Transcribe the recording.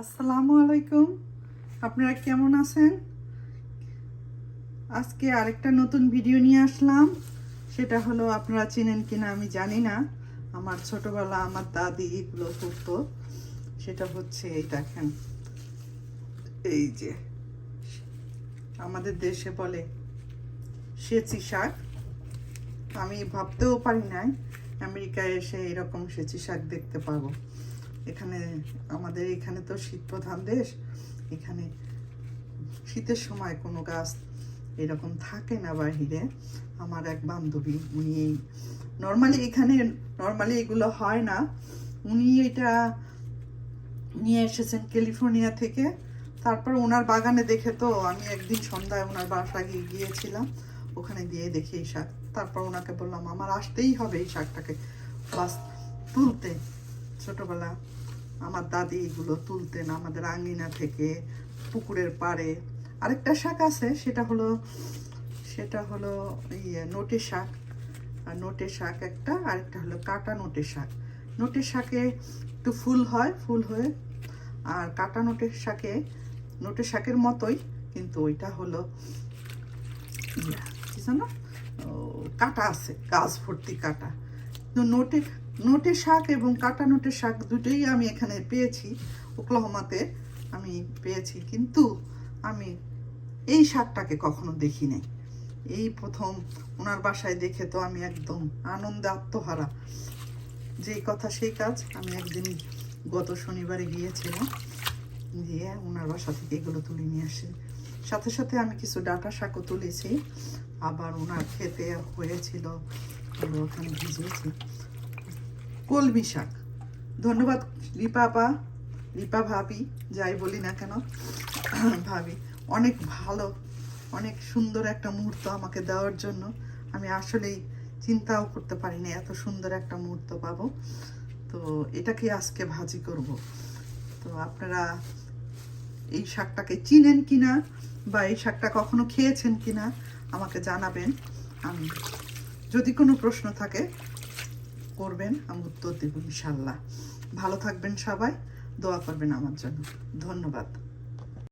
আসসালামু আলাইকুম। আপনারা কেমন আছেন? আজকে আরেকটা নতুন ভিডিও নিয়ে আসলাম। সেটা হলো, আপনারা চেনেন কিনা আমি জানি না। আমার ছোটবেলা আমার দাদি এগুলো করতো। সেটা হচ্ছে এই দেখেন। এই যে, আমাদের দেশে বলে সেচি শাক। আমি ভাবতেও পারি নাই, আমেরিকায় এসে এরকম সেচি শাক দেখতে পাবো। এখানে আমাদের এখানে তো শীত প্রধান দেশ। এখানে শীতের সময় কোনো গাছ এরকম থাকে না বাহিরে। আমার এক বান্ধবী, উনি এই নর্মালি এখানে নর্মালি এগুলো হয় না। উনি এটা নিয়ে এসেছেন ক্যালিফোর্নিয়া থেকে। তারপর ওনার বাগানে দেখে তো আমি একদিন সন্ধ্যায় ওনার বাসায় গিয়ে- গিয়েছিলাম। ওখানে দিয়ে দেখি এই শাক। তারপর ওনাকে বললাম, আমার আসতেই হবে এই শাকটাকে। বাস তুলতে। ছোটবেলা আমার দাদি এগুলো তুলতেন আমাদের আঙ্গিনা থেকে পুকুরের পাড়ে। আরেকটা শাক আছে সেটা হলো সেটা হলো ইয়ে নোটে শাক। আর নোটে শাক একটা আরেকটা হলো কাটা নোটে শাক। নোটে শাকে একটু ফুল হয় ফুল হয়ে। আর কাটা নোটের শাকে নোটে শাকের মতোই কিন্তু ওইটা হলো ইয়া, কি জানো কাটা আছে গাছ ভর্তি কাটা। নোটে নোটে শাক এবং কাটা নোটের শাক দুটোই আমি এখানে পেয়েছি, ওক্লাহোমাতে আমি পেয়েছি। কিন্তু আমি এই শাকটাকে কখনো দেখি নাই এই প্রথম ওনার বাসায় দেখে তো আমি একদম আনন্দে আত্মহারা। যেই কথা সেই কাজ, আমি একদিন গত শনিবারে গিয়েছিলাম, গিয়ে ওনার বাসা থেকে এগুলো তুলে নিয়ে আসি। সাথে সাথে আমি কিছু ডাটা শাকও তুলেছি। আবার ওনার খেতে হয়েছিল ওখানে ভিজিয়েছি। কলমি শাক। ধন্যবাদ রিপা আপা। রিপা ভাবি, যাই বলি না কেন, ভাবি, অনেক ভালো, অনেক সুন্দর একটা মুহূর্ত আমাকে দেওয়ার জন্য। আমি আসলেই চিন্তাও করতে পারিনি এত সুন্দর একটা মুহূর্ত পাবো। তো এটাকে আজকে ভাজি করব। তো আপনারা এই শাকটাকে চিনেন কি না বা এই শাকটা কখনো খেয়েছেন কি না আমাকে জানাবেন। আমি যদি কোনো প্রশ্ন থাকে করবেন আমি উত্তর দেব ইনশাল্লাহ। ভালো থাকবেন সবাই দোয়া করবেন আমার জন্য। ধন্যবাদ।